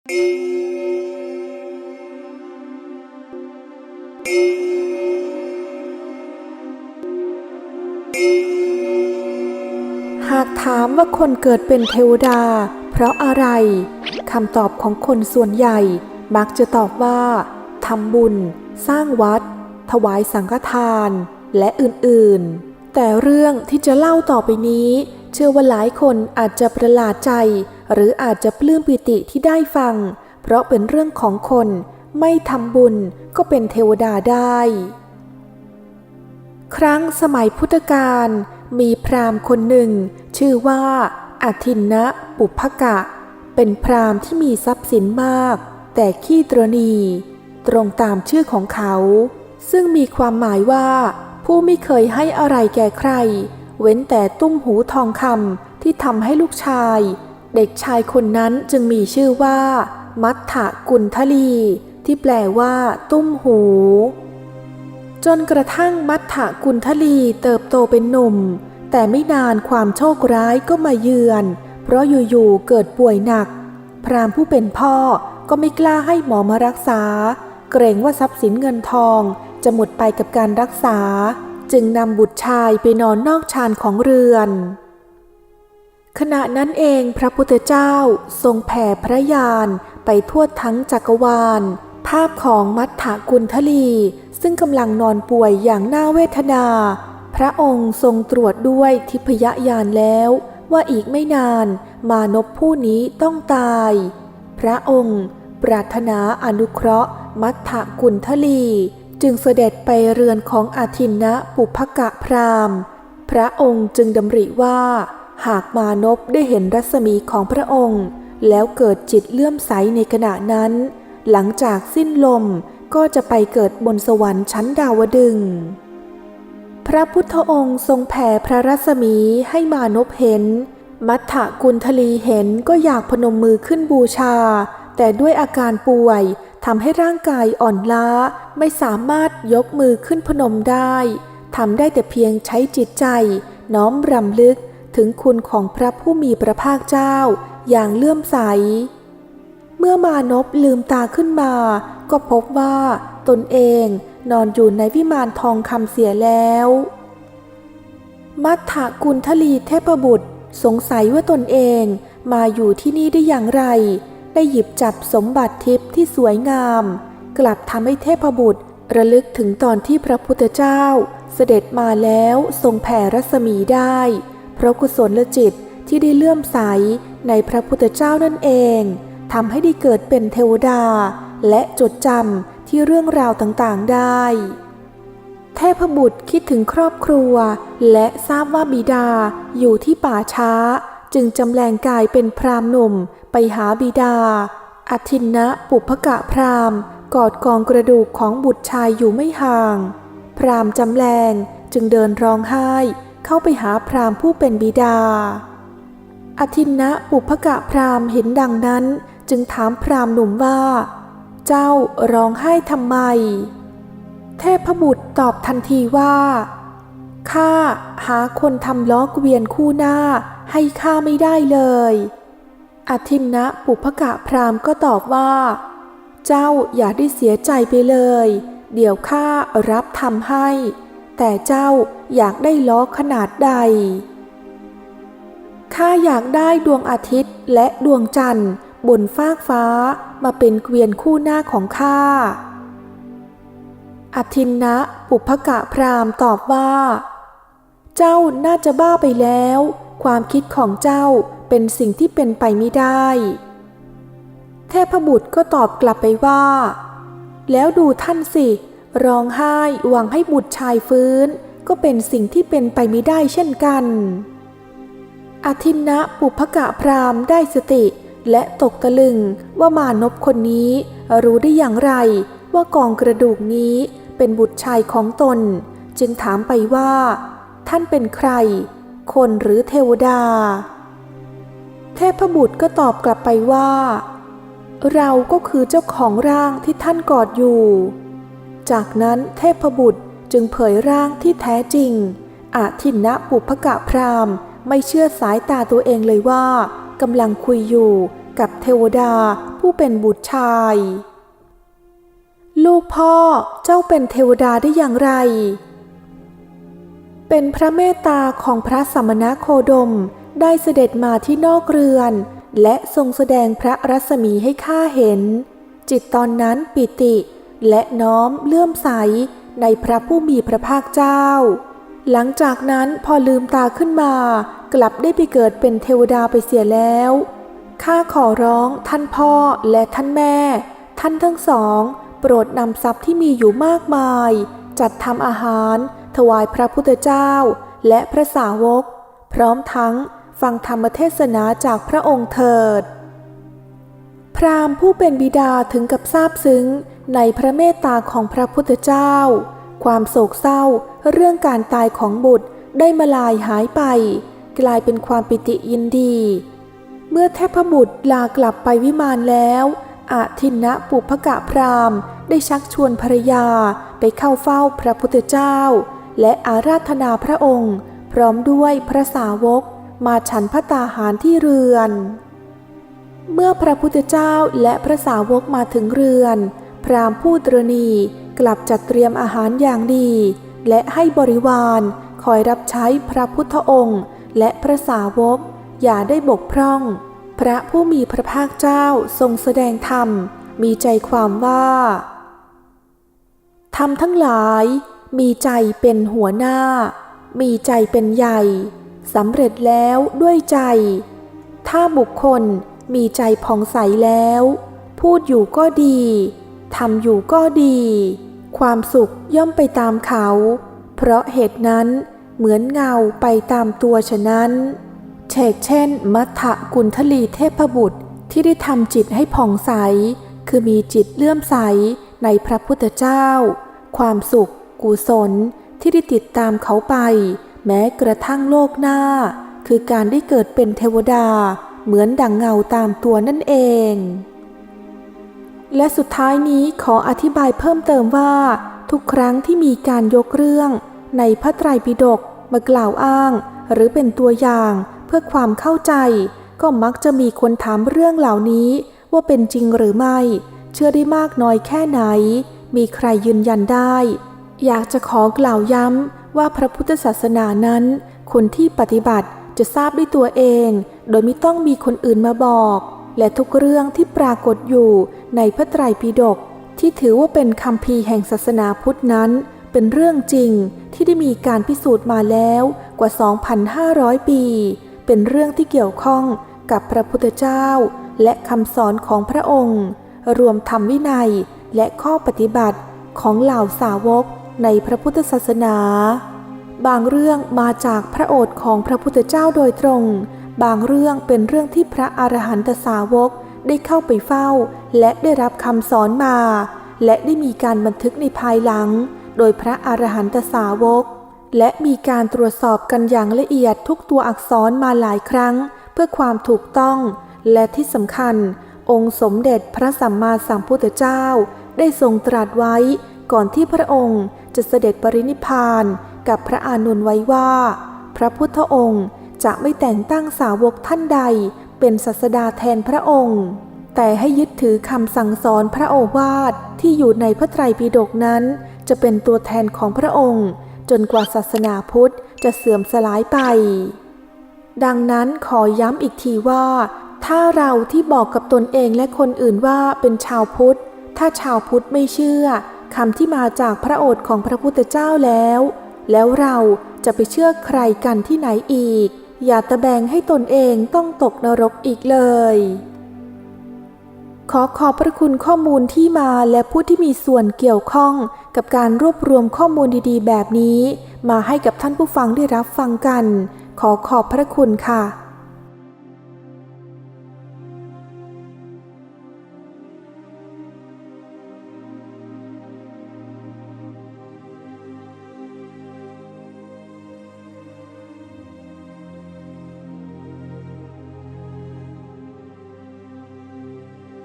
หากถามว่าคนเกิดเป็นเทวดา เพราะอะไรคำตอบของคนส่วนใหญ่มักจะตอบว่าทำบุญ สร้างวัด ถวายสังฆทาน และอื่นๆ แต่เรื่องที่จะเล่าต่อไปนี้ เชื่อว่าหลายคนอาจจะประหลาดใจ หรืออาจจะปลื้มปิติที่ได้ฟัง เพราะเป็นเรื่องของคนไม่ทำบุญก็เป็นเทวดาได้ ครั้งสมัยพุทธกาลมีพราหมณ์คนหนึ่ง ชื่อว่าอาทินนะปุพกะ เป็นพราหมณ์ที่มีทรัพย์สินมาก แต่ขี้ตรณี ตรงตามชื่อของเขา ซึ่งมีความหมายว่า ผู้ไม่เคยให้อะไรแก่ใคร เว้นแต่ตุ้มหูทองคำที่ทำให้ลูกชาย เด็กชายคนนั้นจึงมีชื่อว่า มัทธกุลทลี ที่แปลว่า ตุ้มหู จนกระทั่งมัทธกุลทลีเติบโตเป็นหนุ่ม แต่ไม่นานความโชคร้ายก็มาเยือน เพราะอยู่ๆเกิดป่วยหนัก พราหมณ์ผู้เป็นพ่อก็ไม่กล้าให้หมอมารักษา เกรงว่าทรัพย์สินเงินทองจะหมดไปกับการรักษา จึงนำบุตรชายไปนอนนอกชานของเรือน ขณะนั้นเองพระพุทธเจ้าทรงแผ่พระญาณไปทั่วทั้งจักรวาล ภาพของมัทธกุลทลี ซึ่งกำลังนอนป่วยอย่างน่าเวทนา พระองค์ทรงตรวจด้วยทิพยญาณแล้ว ว่าอีกไม่นานมานพผู้นี้ต้องตาย พระองค์ ปรารถนาอนุเคราะห์ มัทธกุลทลี จึงเสด็จไปเรือนของอาทินนะปุพกะพรามพระองค์จึงดำริว่า หากมานพได้เห็นรัศมีของพระองค์ แล้วเกิดจิตเลื่อมใสในขณะนั้น หลังจากสิ้นลมก็จะไปเกิดบนสวรรค์ชั้นดาวดึง พระพุทธองค์ทรงแผ่พระรัศมีให้มานพเห็น มัทธกุลทลีเห็นก็อยากพนมมือขึ้นบูชา แต่ด้วยอาการป่วยทำให้ร่างกายอ่อนล้าไม่สามารถยกมือขึ้นพนมได้ทำได้แต่เพียงใช้จิตใจ น้อมรำลึก ถึงคุณของพระผู้มีพระภาคเจ้าอย่างเลื่อมใส เมื่อมานพลืมตาขึ้นมา ก็พบว่าตนเองนอนอยู่ในวิมานทองคำเสียแล้ว มัทธกุลทลีเทพบุตรสงสัยว่าตนเองมาอยู่ที่นี่ได้อย่างไร ได้หยิบจับสมบัติทิพย์ที่สวยงาม กลับทำให้เทพบุตรระลึกถึงตอนที่พระพุทธเจ้า เสด็จมาแล้วทรงแผ่รัศมีได้ เพราะกุศลจิตที่ได้เลื่อมใสในพระพุทธเจ้านั่นเองทำให้ได้เกิดเป็นเทวดา และจดจำที่เรื่องราวต่างๆได้ เทพบุตรคิดถึงครอบครัว และทราบว่าบิดาอยู่ที่ป่าช้า จึงจำแรงกายเป็นพรามหนุ่มไปหาบิดาอทินนะปุพกะพรามกอดกองกระดูกของบุตรชายอยู่ไม่ห่าง พรามจำแรงจึงเดินร้องไห้ เข้าไปหาพราหมผู้เป็นบิดา อทินนะปุพกะพราหม์เห็นดังนั้นจึงถามพราหมหนุ่มว่า เจ้าร้องไห้ทำไม เทพบุตรตอบทันทีว่าข้าหาคนทำล้อเกวียนคู่หน้าให้ข้าไม่ได้เลย อทินนะปุพกะพรามก็ตอบว่า เจ้าอย่าได้เสียใจไปเลย เดี๋ยวข้ารับทำให้ แต่เจ้าอยากได้ล้อขนาดใด ข้าอยากได้ดวงอาทิตย์และดวงจันทร์บนฟากฟ้ามาเป็นเกวียนคู่หน้าของข้า อทินนะปุพกะพรามตอบว่า เจ้าน่าจะบ้าไปแล้ว ความคิดของเจ้าเป็นสิ่งที่เป็นไปไม่ได้ เทพบุตรก็ตอบกลับไปว่า แล้วดูท่านสิ ร้องไห้หวังให้บุตรชายฟื้น ก็เป็นสิ่งที่เป็นไปไม่ได้เช่นกันอทินนะปุพกะพรามได้สติ และตกตะลึงว่ามานพคนนี้รู้ได้อย่างไรว่ากองกระดูกนี้เป็นบุตรชายของตน จึงถามไปว่า ท่านเป็นใคร คนหรือเทวดา เทพบุตรก็ตอบกลับไปว่า เราก็คือเจ้าของร่างที่ท่านกอดอยู่ จากนั้นเทพบุตรจึงเผยร่างที่แท้จริง อาทินนะปุพกะพรามไม่เชื่อสายตาตัวเองเลยว่ากำลังคุยอยู่กับเทวดาผู้เป็นบุตรชาย ลูกพ่อเจ้าเป็นเทวดาได้อย่างไร เป็นพระเมตตาของพระสมณโคดมได้เสด็จมาที่นอกเรือน และทรงแสดงพระรัศมีให้ข้าเห็น จิตตอนนั้นปิติ และน้อมเลื่อมใสในพระผู้มีพระภาคเจ้า หลังจากนั้นพอลืมตาขึ้นมา กลับได้ไปเกิดเป็นเทวดาไปเสียแล้วข้าขอร้องท่านพ่อและท่านแม่ ท่านทั้งสอง โปรดนำทรัพย์ที่มีอยู่มากมาย จัดทำอาหาร ถวายพระพุทธเจ้า และพระสาวก พร้อมทั้งฟังธรรมเทศนาจากพระองค์เถิด พราหมณ์ผู้เป็นบิดาถึงกับซาบซึ้งในพระเมตตาของพระพุทธเจ้า ความโศกเศร้าเรื่องการตายของบุตรได้มาลายหายไป กลายเป็นความปิติยินดี เมื่อเทพบุตรลากลับไปวิมานแล้วอาทินนะปุพกะพราหมณ์ ได้ชักชวนภรรยาไปเข้าเฝ้าพระพุทธเจ้า และอาราธนาพระองค์ พร้อมด้วยพระสาวก มาฉันพระตาหารที่เรือน เมื่อพระพุทธเจ้าและพระสาวกมาถึงเรือน พราหมณ์ผู้ตรณีกลับจัดเตรียมอาหารอย่างดี และให้บริวารคอยรับใช้พระพุทธองค์ และพระสาวก อย่าได้บกพร่อง พระผู้มีพระภาคเจ้าทรงแสดงธรรม มีใจความว่าธรรมทั้งหลาย มีใจเป็นหัวหน้า มีใจเป็นใหญ่สำเร็จแล้วด้วยใจ ถ้าบุคคล มีใจผ่องใสแล้ว พูดอยู่ก็ดี ทำอยู่ก็ดี ความสุขย่อมไปตามเขา เพราะเหตุนั้นเหมือนเงาไปตามตัวฉะนั้นเชกเช่น มัทธกุณทลีเทพบุตรที่ได้ทำจิตให้ผ่องใส คือมีจิตเลื่อมใสในพระพุทธเจ้า ความสุข กุศลที่ได้ติดตามเขาไป แม้กระทั่งโลกหน้า คือการได้เกิดเป็นเทวดา เหมือนดังเงาตามตัวนั่นเอง และสุดท้ายนี้ขออธิบายเพิ่มเติมว่า ทุกครั้งที่มีการยกเรื่องในพระไตรปิฎกมากล่าวอ้าง หรือเป็นตัวอย่างเพื่อความเข้าใจ ก็มักจะมีคนถามเรื่องเหล่านี้ ว่าเป็นจริงหรือไม่ เชื่อได้มากน้อยแค่ไหน มีใครยืนยันได้ อยากจะขอกล่าวย้ำว่าพระพุทธศาสนานั้น คนที่ปฏิบัติจะทราบด้วยตัวเอง โดยไม่ต้องมีคนอื่นมาบอก และทุกเรื่องที่ปรากฏอยู่ในพระไตรปิฎกที่ถือว่าเป็นคำพีแห่งศาสนาพุทธนั้น เป็นเรื่องจริงที่ได้มีการพิสูจน์มาแล้วกว่า 2,500 ปี เป็นเรื่องที่เกี่ยวข้องกับพระพุทธเจ้า และคำสอนของพระองค์ รวมธรรมวินัยและข้อปฏิบัติของเหล่าสาวกในพระพุทธศาสนา บางเรื่องมาจากพระโอษฐ์ของพระพุทธเจ้าโดยตรง บางเรื่องเป็นเรื่องที่พระอรหันตสาวกได้เข้าไปเฝ้า และได้รับคำสอนมา และได้มีการบันทึกในภายหลัง โดยพระอรหันตสาวก และมีการตรวจสอบกันอย่างละเอียดทุกตัวอักษรมาหลายครั้ง เพื่อความถูกต้อง และที่สำคัญ องค์สมเด็จพระสัมมาสัมพุทธเจ้า ได้ทรงตรัสไว้ก่อนที่พระองค์จะเสด็จปรินิพานกับพระอานนไว้ว่า พระพุทธองค์ จะไม่แต่งตั้งสาวกท่านใดเป็นศาสดาแทนพระองค์ แต่ให้ยึดถือคำสั่งสอนพระโอวาทที่อยู่ในพระไตรปิฎกนั้น จะเป็นตัวแทนของพระองค์ จนกว่าศาสนาพุทธจะเสื่อมสลายไป ดังนั้นขอย้ำอีกทีว่า ถ้าเราที่บอกกับตนเองและคนอื่นว่าเป็นชาวพุทธ ถ้าชาวพุทธไม่เชื่อคำที่มาจากพระโอษฐ์ของพระพุทธเจ้าแล้ว แล้วเราจะไปเชื่อใครกันที่ไหนอีก อย่าตะแบงให้ตนเองต้องตกนรกอีกเลย ขอขอบพระคุณข้อมูลที่มาและผู้ที่มีส่วนเกี่ยวข้องกับการรวบรวมข้อมูลดีๆ แบบนี้ มาให้กับท่านผู้ฟังได้รับฟังกัน ขอขอบพระคุณค่ะ